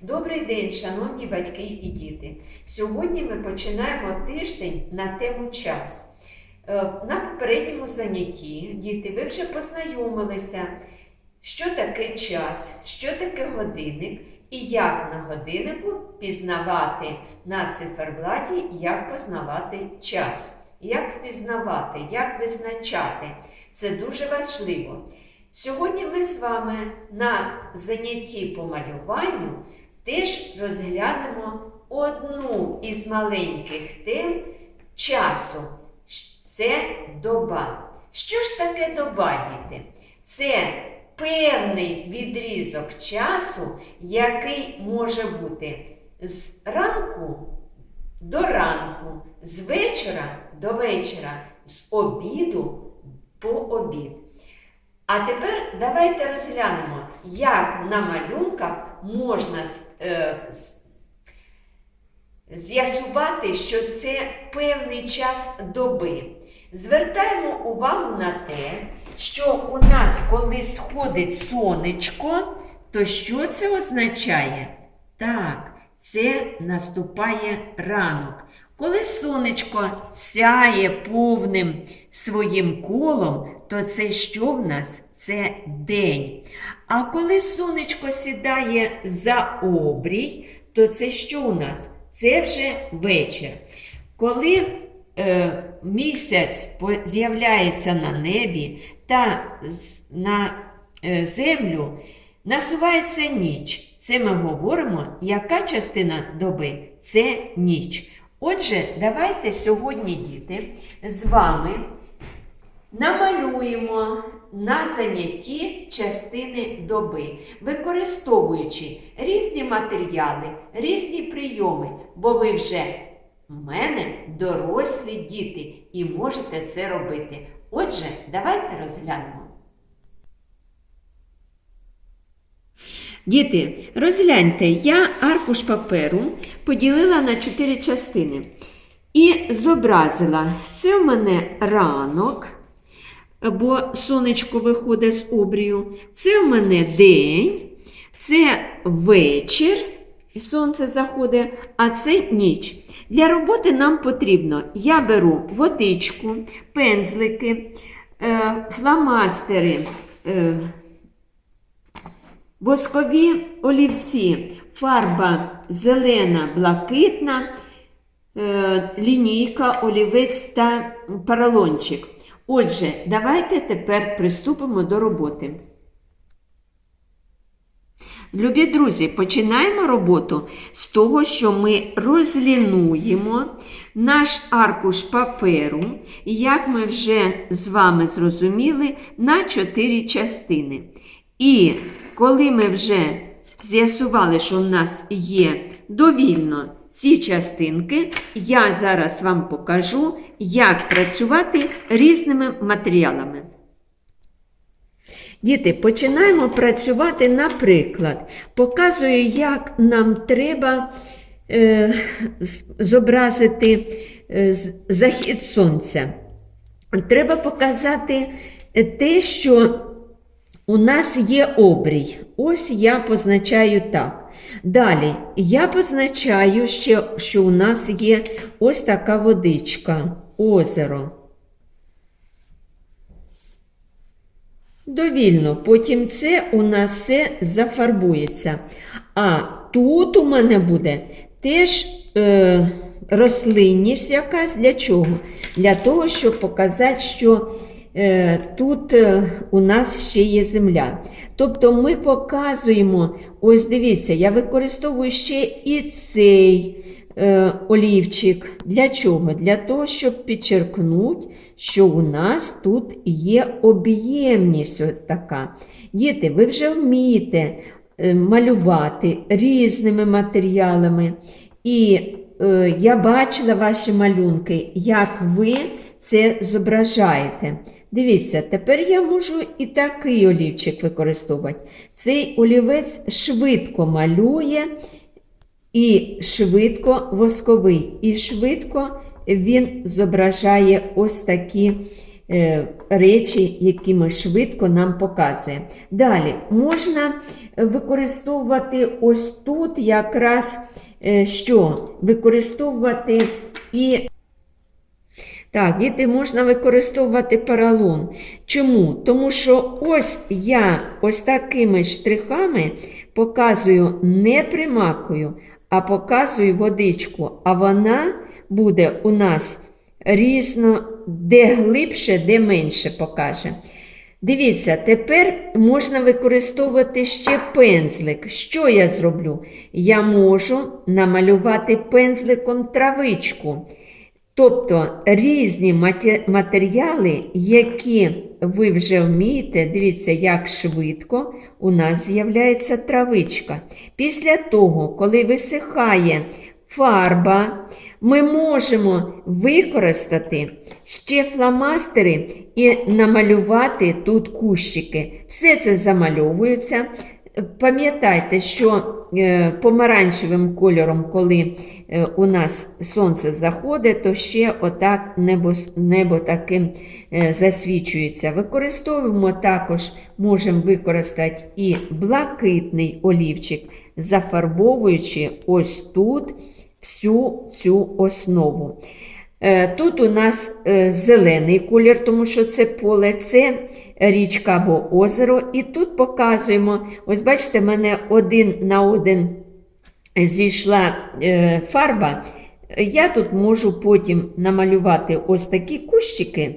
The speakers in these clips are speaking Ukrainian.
Добрий день, шановні батьки і діти. Сьогодні ми починаємо тиждень на тему час. Е, На попередньому занятті діти ви вже познайомилися, що таке час, що таке годинник і як на годиннику пізнавати на циферблаті, як познавати час, як впізнавати, як визначати. Це дуже важливо. Сьогодні ми з вами на занятті по малюванню теж розглянемо одну із маленьких тем часу. Це доба. Що ж таке доба, діти? Це певний відрізок часу, який може бути з ранку до ранку, з вечора до вечора, з обіду по обід. А тепер давайте розглянемо, як на малюнках можна е, з'ясувати, що це певний час доби. Звертаємо увагу на те, що у нас, коли сходить сонечко, то що це означає? Так, це наступає ранок. Коли сонечко сяє повним своїм колом, то це що в нас? Це день. А коли сонечко сідає за обрій, то це що у нас? Це вже вечір. Коли е, місяць з'являється на небі та на е, землю, насувається ніч. Це ми говоримо, яка частина доби? Це ніч. Отже, давайте сьогодні, діти, з вами намалюємо на занятті частини доби, використовуючи різні матеріали, різні прийоми, бо ви вже в мене дорослі діти і можете це робити. Отже, давайте розглянемо. Діти, розгляньте, я аркуш паперу поділила на чотири частини і зобразила. Це в мене ранок, бо сонечко виходить з обрію. Це в мене день, це вечір, сонце заходить, а це ніч. Для роботи нам потрібно, я беру водичку, пензлики, е, фломастери. е, Воскові олівці, фарба зелена, блакитна, е, лінійка, олівець та поролончик. Отже, давайте тепер приступимо до роботи. Любі друзі, починаємо роботу з того, що ми розлінуємо наш аркуш паперу, як ми вже з вами зрозуміли, на чотири частини. І коли ми вже з'ясували, що в нас є довільно ці частинки, я зараз вам покажу, як працювати різними матеріалами. Діти, починаємо працювати наприклад. Показую, як нам треба е, зобразити е, захід сонця. Треба показати е, те, що у нас є обрій. Ось я позначаю так. Далі я позначаю ще, що у нас є ось така водичка, озеро. Довільно, потім це у нас все зафарбується. А тут у мене буде теж е, рослинність якась для чого? Для того, щоб показати, що тут е, у нас ще є земля. Тобто ми показуємо, ось дивіться, я використовую ще і цей е, олівчик. Для чого? Для того, щоб підчеркнути, що у нас тут є об'ємність ось така. Діти, ви вже вмієте е, малювати різними матеріалами. І е, я бачила ваші малюнки, як ви це зображаєте. Дивіться, тепер я можу і такий олівчик використовувати. Цей олівець швидко малює і швидко восковий, і швидко він зображає ось такі е, речі, які ми швидко нам показує. Далі можна використовувати ось тут якраз е, що? Використовувати і так, діти можна використовувати поролон. Чому? Тому що ось я ось такими штрихами показую не примакою, а показую водичку. А вона буде у нас різно, де глибше, де менше покаже. Дивіться, тепер можна використовувати ще пензлик. Що я зроблю? Я можу намалювати пензликом травичку. Тобто різні матеріали, які ви вже вмієте, дивіться, як швидко у нас з'являється травичка. Після того, коли висихає фарба, ми можемо використати ще фломастери і намалювати тут кущики. Все це замальовується. Пам'ятайте, що е, помаранчевим кольором, коли е, у нас сонце заходить, то ще отак небо, небо таким е, засвічується. Використовуємо також, можемо використати і блакитний олівчик, зафарбовуючи ось тут всю цю основу. Е, Тут у нас е, зелений колір, тому що це поле, це річка або озеро. І тут показуємо, ось бачите, в мене один на один зійшла е, фарба. Я тут можу потім намалювати ось такі кущики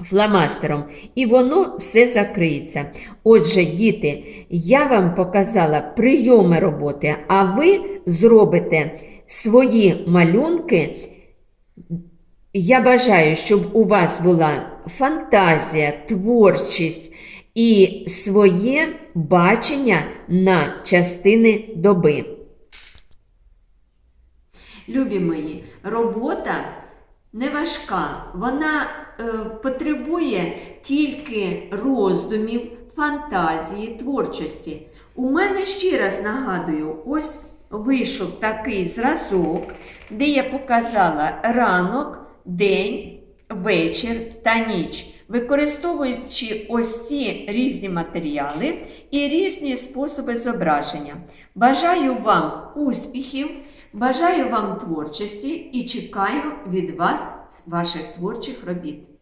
фломастером, і воно все закриється. Отже, діти, я вам показала прийоми роботи, а ви зробите свої малюнки. Я бажаю, щоб у вас була фантазія, творчість і своє бачення на частини доби. Любі мої, робота не важка, вона е, потребує тільки роздумів, фантазії, творчості. У мене ще раз нагадую, ось вийшов такий зразок, де я показала ранок, день, вечір та ніч. Використовуючи ось ці різні матеріали і різні способи зображення. Бажаю вам успіхів, бажаю вам творчості і чекаю від вас ваших творчих робіт.